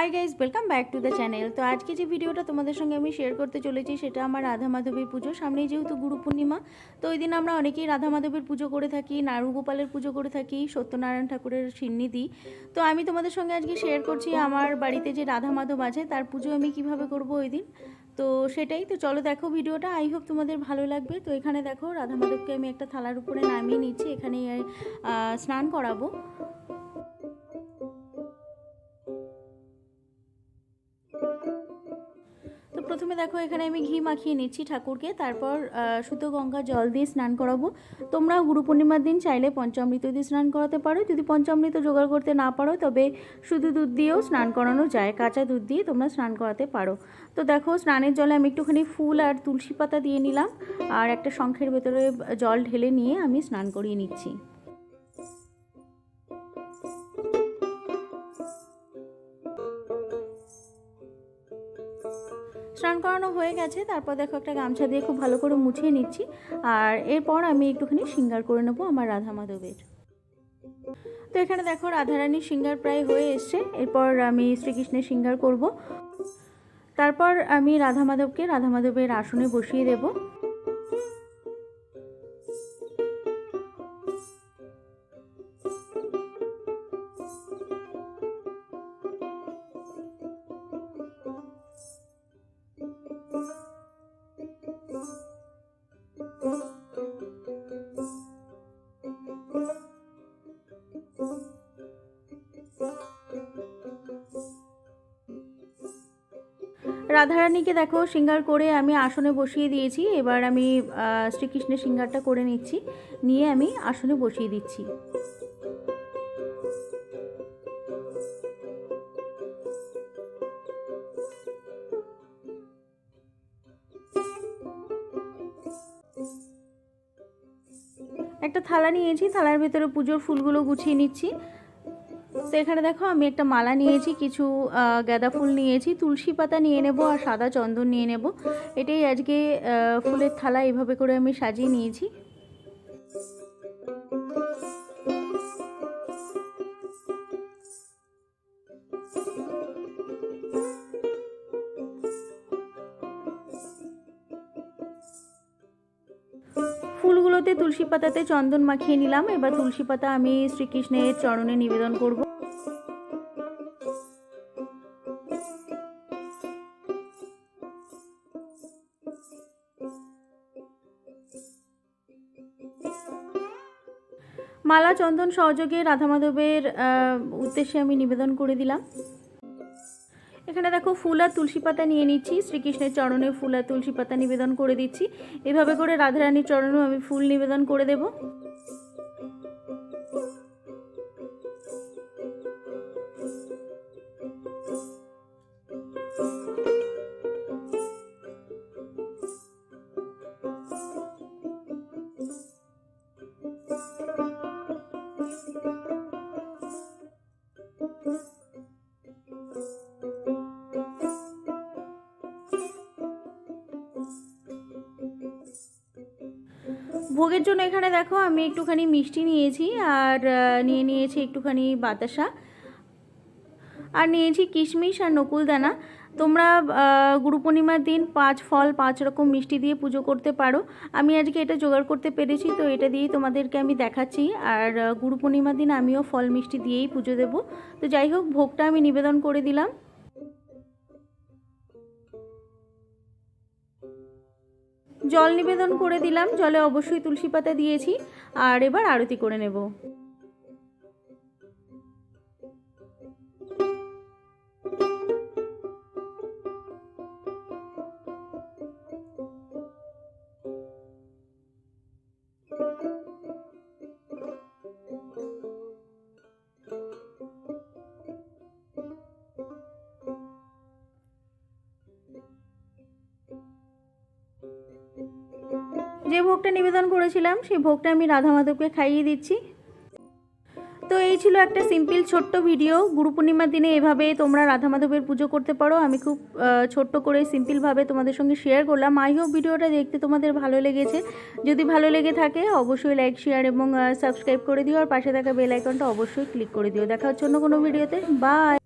Hi guys welcome back to the channel তো আজকে যে ভিডিওটা তোমাদের সঙ্গে আমি শেয়ার করতে চলেছি, সেটা আমার রাধা মাধবীর পুজো। সামনেই যেহেতু গুরু পূর্ণিমা, তো ওই দিন আমরা অনেকেই রাধা মাধবের পুজো করে থাকি নাড়ু গোপালের পুজো করে থাকি, সত্যনারায়ণ ঠাকুরের সিন্নি দিই তো আমি তোমাদের সঙ্গে আজকে শেয়ার করছি আমার বাড়িতে যে রাধা মাধব আছে, তার পুজো আমি কীভাবে করব ওই দিন। তো সেটাই, তো চলো দেখো ভিডিওটা। আই হোপ তোমাদের ভালো লাগবে। তো এখানে দেখো রাধা মাধবকে আমি একটা থালার উপরে নামিয়ে নিচ্ছি। এখানে স্নান করাবো। দেখো, এখানে আমি ঘি মাখিয়ে নিচ্ছি ঠাকুরকে। তারপর সুতো গঙ্গা জল দিয়ে স্নান করাবো। তোমরা গুরু পূর্ণিমার দিন চাইলে পঞ্চামৃত দিয়ে স্নান করাতে পারো। যদি পঞ্চামৃত জোগাড় করতে না পারো, তবে শুধু দুধ দিয়েও স্নান করানো যায়। কাঁচা দুধ দিয়ে তোমরা স্নান করাতে পারো। তো দেখো, স্নানের জলে আমি একটুখানি ফুল আর তুলসী পাতা দিয়ে নিলাম। আর একটা শঙ্খের ভেতরে জল ঢেলে নিয়ে আমি স্নান করিয়ে নিচ্ছি। স্নান করানো হয়ে গেছে, তারপর দেখো একটা গামছা দিয়ে খুব ভালো করে মুছিয়ে নিচ্ছি। আর এরপর আমি একটুখানি সিঙ্গার করে নেব আমার রাধা মাধবের। তো এখানে দেখো রাধারানীর সিঙ্গার প্রায় হয়ে এসছে, এরপর আমি শ্রীকৃষ্ণের সিঙ্গার করব। তারপর আমি রাধা মাধবকে রাধা মাধবের আসনে বসিয়ে দেবো। রাধারানীকে দেখো, সিঙ্গার করে আমি আসনে বসিয়ে দিয়েছি। এবার আমি শ্রীকৃষ্ণের সিঙ্গারটা করে নিচ্ছি। নিয়ে আমি আসনে বসিয়ে দিচ্ছি। একটা থালা নিয়েছি, থালার ভেতরে পুজোর ফুলগুলো গুছিয়ে নিচ্ছি। এখানে দেখো, আমি একটা মালা নিয়েছি, কিছু গাঁদা ফুল নিয়েছি, তুলসী পাতা নিয়ে নেব আর সাদা চন্দন নিয়ে নেব। এটাই আজকে ফুলের থালা এভাবে করে আমি সাজিয়ে নিয়েছি। ফুলগুলোতে তুলসী পাতাতে চন্দন মাখিয়ে নিলাম। এবার তুলসী পাতা আমি শ্রীকৃষ্ণের চরণে নিবেদন করব। মালা চন্দন সহযোগে রাধা মাধবের আহ, উদ্দেশ্যে আমি নিবেদন করে দিলাম। এখানে দেখো ফুল আর তুলসী পাতা নিয়ে নিচ্ছি। শ্রীকৃষ্ণের চরণে ফুল আর তুলসী পাতা নিবেদন করে দিচ্ছি। এভাবে করে রাধারানীর চরণেও আমি ফুল নিবেদন করে দেব। ভোগের জন্য এখানে দেখো আমি একটুখানি মিষ্টি নিয়েছি আর নিয়ে নিয়েছি একটুখানি বাতাসা। আর নিয়েছি কিশমিশ আর নকুলদানা। তোমরা গুরু পূর্ণিমার দিন পাঁচ ফল, পাঁচ রকম মিষ্টি দিয়ে পুজো করতে পারো। আমি আজকে এটা জোগাড় করতে পেরেছি, তো এটা দিয়েই তোমাদেরকে আমি দেখাচ্ছি। আর গুরু পূর্ণিমার দিন আমিও ফল মিষ্টি দিয়েই পুজো দেব। তো যাই হোক, ভোগটা আমি নিবেদন করে দিলাম। জল নিবেদন করে দিলাম। জলে অবশ্যই তুলসী পাতা দিয়েছি। আর এবার আরতি করে নেব। ভোগটা নিবেদন করেছিলাম, সেই ভোগটা আমি রাধা মাধবকে খাইয়ে দিচ্ছি। তো এই ছিল একটা সিম্পল ছোট্ট ভিডিও গুরু পূর্ণিমার দিনে এভাবে তোমরা রাধা মাধবের পুজো করতে পারো। আমি খুব ছোট্ট করে সিম্পলভাবে তোমাদের সঙ্গে শেয়ার করলাম। আই হোপ ভিডিওটা দেখতে তোমাদের ভালো লেগেছে। যদি ভালো লেগে থাকে, অবশ্যই লাইক শেয়ার এবং সাবস্ক্রাইব করে দিও। আর পাশে থাকা বেল আইকনটা অবশ্যই ক্লিক করে দিও। দেখা হচ্ছে অন্য কোনো ভিডিওতে বাই